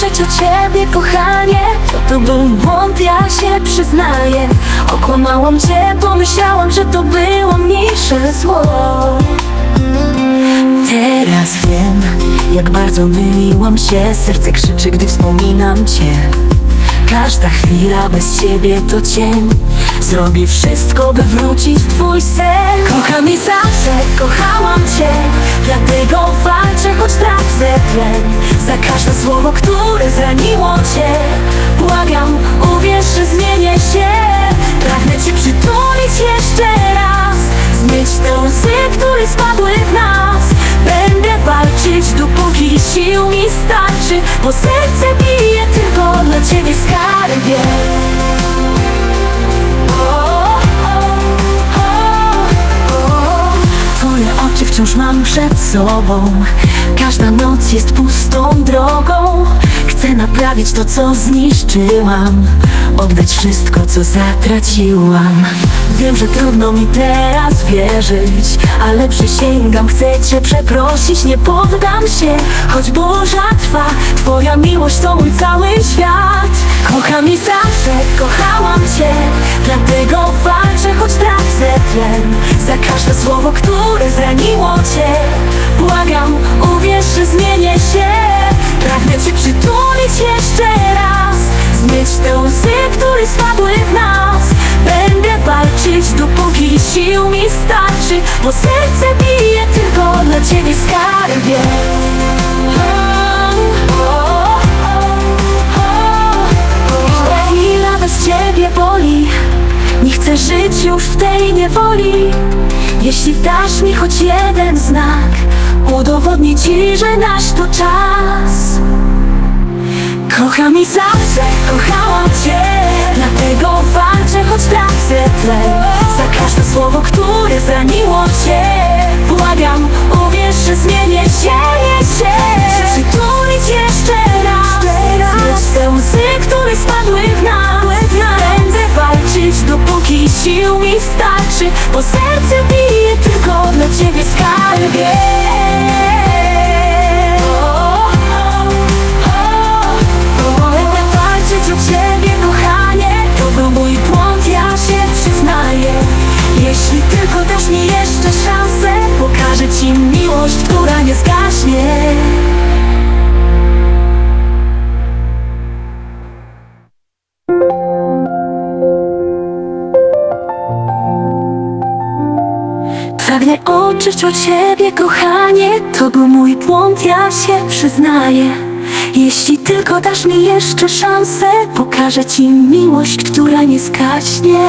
walczyć o ciebie, kochanie. To, to był błąd, ja się przyznaję. Okłamałam cię, pomyślałam, że to było mniejsze zło. Teraz wiem, jak bardzo myliłam się. Serce krzyczy, gdy wspominam cię. Każda chwila bez ciebie to cień. Zrobię wszystko, by wrócić w twój sen. Kocham i zawsze kochałam cię łzy, które spadły w nas. Będę walczyć, dopóki sił mi starczy Bo serce bije tylko dla ciebie skarbie. Twoje oczy wciąż mam przed sobą. Każda noc jest pustą drogą. Chcę naprawić to, co zniszczyłam. Oddać wszystko, co zatraciłam Wiem, że trudno mi teraz wierzyć Ale przysięgam, chcę cię przeprosić Nie poddam się, choć burza trwa Twoja miłość to mój cały świat. Kocham i zawsze kochałam cię Dlatego walczę, choć tracę tlen. Za każde słowo, które zraniło cię Błagam, uwierz, że zmienię się. Pragnę cię przytulić jeszcze raz Zmyć te łzy, które spadły Bo serce bije tylko dla ciebie skarbie. Każda chwila bez ciebie boli. Nie chcę żyć już w tej niewoli. Jeśli dasz mi choć jeden znak Udowodnię ci, że nasz to czas. Kocham i zawsze kochałam cię. Dlatego walczę, choć tracę tlen. Za każde słowo, które zraniło cię. Błagam, uwierz, że zmienię się, się. Przytulić jeszcze raz Zmyć te łzy, które spadły w nas. Będę walczyć, dopóki sił mi starczy Bo serce bije tylko dla ciebie skarbie Pragnę oczyść od siebie, kochanie To był mój błąd, ja się przyznaję. Jeśli tylko dasz mi jeszcze szansę Pokażę ci miłość, która nie skaśnie